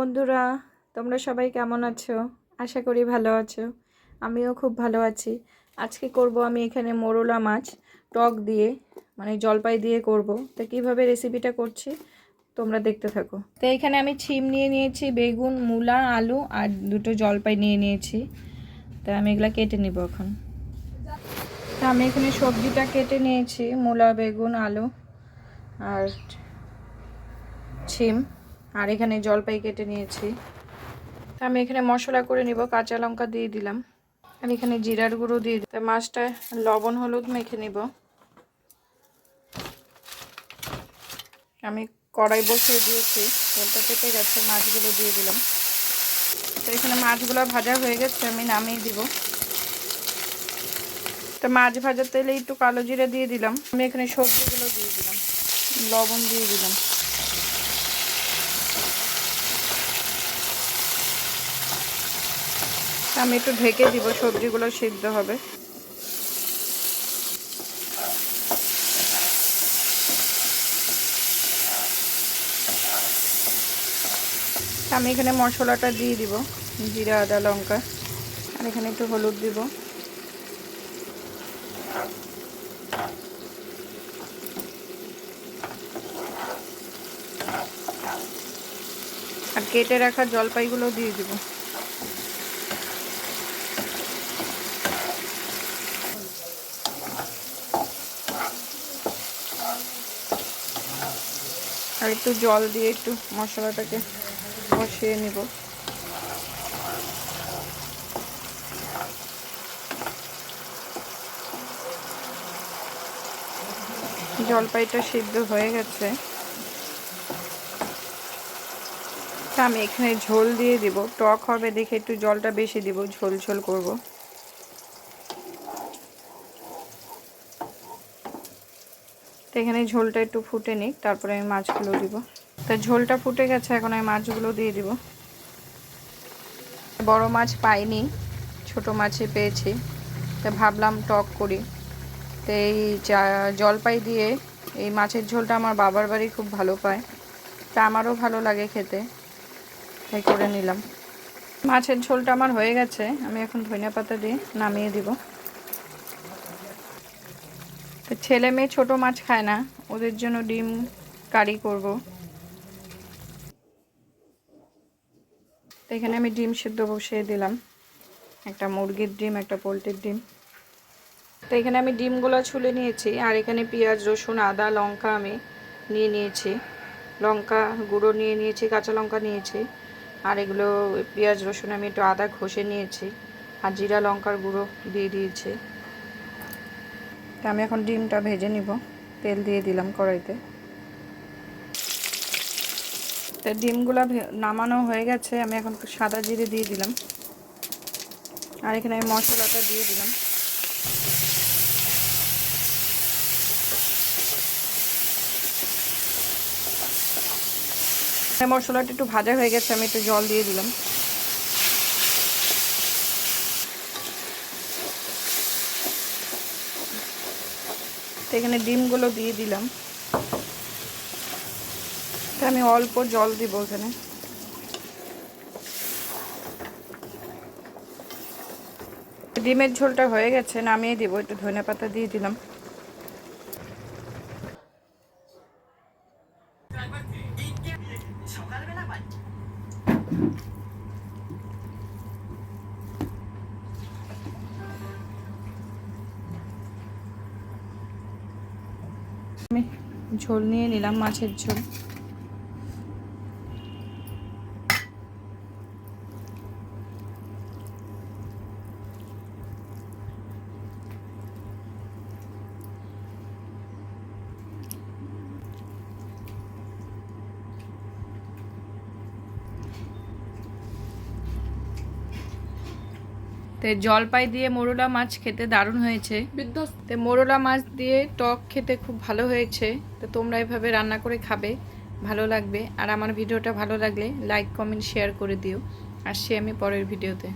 বন্ধুরা, তোমরা সবাই কেমন আছো? আশা করি ভালো আছো। আমিও খুব ভালো আছি। আজকে করব আমি এখানে মোরলা মাছ, টক দিয়ে মানে জলপাই দিয়ে করব। তো কীভাবে রেসিপিটা করছি, তোমরা দেখতে থাকো। তো এখানে আমি ছিম নিয়ে নিয়েছি, বেগুন, মূলা, আলু আর দুটো জলপাই নিয়ে নিয়েছি। তো আমি এগুলো কেটে নিব এখন। তো আমি এখানে সবজিটা কেটে নিয়েছি, মূলা, বেগুন, আলু আর ছিম। আর এখানে জলপাই কেটে নিয়েছি। তা আমি এখানে মশলা করে নিব, কাঁচা লঙ্কা দিয়ে দিলাম। আর এখানে জিরার গুঁড়ো দিয়ে দিই মাছটা লবণ, হলুদ মেখে নিব। আমি কড়াই বসিয়ে দিয়েছি, তেলটা পেটে গেছে, মাছগুলো দিয়ে দিলাম। তো এখানে মাছগুলো ভাজা হয়ে গেছে, আমি নামিয়ে দিব। তো মাছ ভাজার তেলে একটু কালো জিরে দিয়ে দিলাম। আমি এখানে সবজিগুলো দিয়ে দিলাম। লবণ দিয়ে দিলাম। আমি একটু ঢেকে দিব, সবজিগুলো সিদ্ধ হবে। আমি এখানে মশলাটা দিয়ে দিব, জিরা, আদা, লঙ্কা, আর এখানে একটু হলুদ দিব। আর কেটে রাখা জলপাইগুলো দিয়ে দিব। আর একটু জল দিয়ে একটু মশলাটাকে কষিয়ে নিব। জলপাইটা সিদ্ধ হয়ে গেছে। আমি এখানে ঝোল দিয়ে দিব। টক হবে দেখে একটু জলটা বেশি দিব, ঝোল ঝোল করব। তো এখানে ঝোলটা একটু ফুটে নিক, তারপরে আমি মাছগুলো দিব। তা ঝোলটা ফুটে গেছে, এখন আমি মাছগুলো দিয়ে দিব। বড় মাছ পাইনি, ছোট মাছই পেয়েছি। তা ভাবলাম টক করি। তো এই জলপাই দিয়ে এই মাছের ঝোলটা আমার বাবার বাড়ি খুব ভালো পায়। তা আমারও ভালো লাগে খেতে। তাই করে নিলাম। মাছের ঝোলটা আমার হয়ে গেছে, আমি এখন ধনিয়া পাতা দিয়ে নামিয়ে দিব। ছেলে মেয়ে ছোটো মাছ খায় না। ওদের জন্য ডিম কারি করব। এখানে আমি ডিম সিদ্ধ বসিয়ে দিলাম। একটা মুরগির ডিম, একটা পোলট্রির ডিম। তো এখানে আমি ডিমগুলো ছুলে নিয়েছি, আর এখানে পেঁয়াজ, রসুন, আদা, লঙ্কা আমি নিয়ে নিয়েছি। লঙ্কা গুঁড়ো নিয়ে নিয়েছি, কাঁচা লঙ্কা নিয়েছি। আর এগুলো পেঁয়াজ, রসুন আমি একটু আদা ঘষে নিয়েছি। আর জিরা, লঙ্কার গুঁড়ো দিয়ে দিয়েছি। তো আমি এখন ডিমটা ভেজে নিব। তেল দিয়ে দিলাম কড়াইতে। তো ডিমগুলো নামানো হয়ে গেছে, আমি এখন সাদা জিরে দিয়ে দিলাম। আর এখানে আমি মশলাটা দিয়ে দিলাম। মশলাটা একটু ভাজা হয়ে গেছে, আমি একটু জল দিয়ে দিলাম। তো এখানে ডিমগুলো দিয়ে দিলাম। আমি অল্প জল দিব এখানে ডিমের ঝোলটা হয়ে গেছে, নামিয়ে দিব, একটু ধনে পাতা দিয়ে দিলাম। আমি ঝোল নিয়ে নিলাম মাছের ঝোল। তো জলপাই দিয়ে মোরলা মাছ খেতে দারুণ হয়েছে। তো মোরলা মাছ দিয়ে টক খেতে খুব ভালো হয়েছে। তো তোমরা এভাবে রান্না করে খাবে ভালো লাগবে। আর আমার ভিডিওটা ভালো লাগলে লাইক কমেন্ট শেয়ার করে দিও। আসছি আমি পরের ভিডিওতে।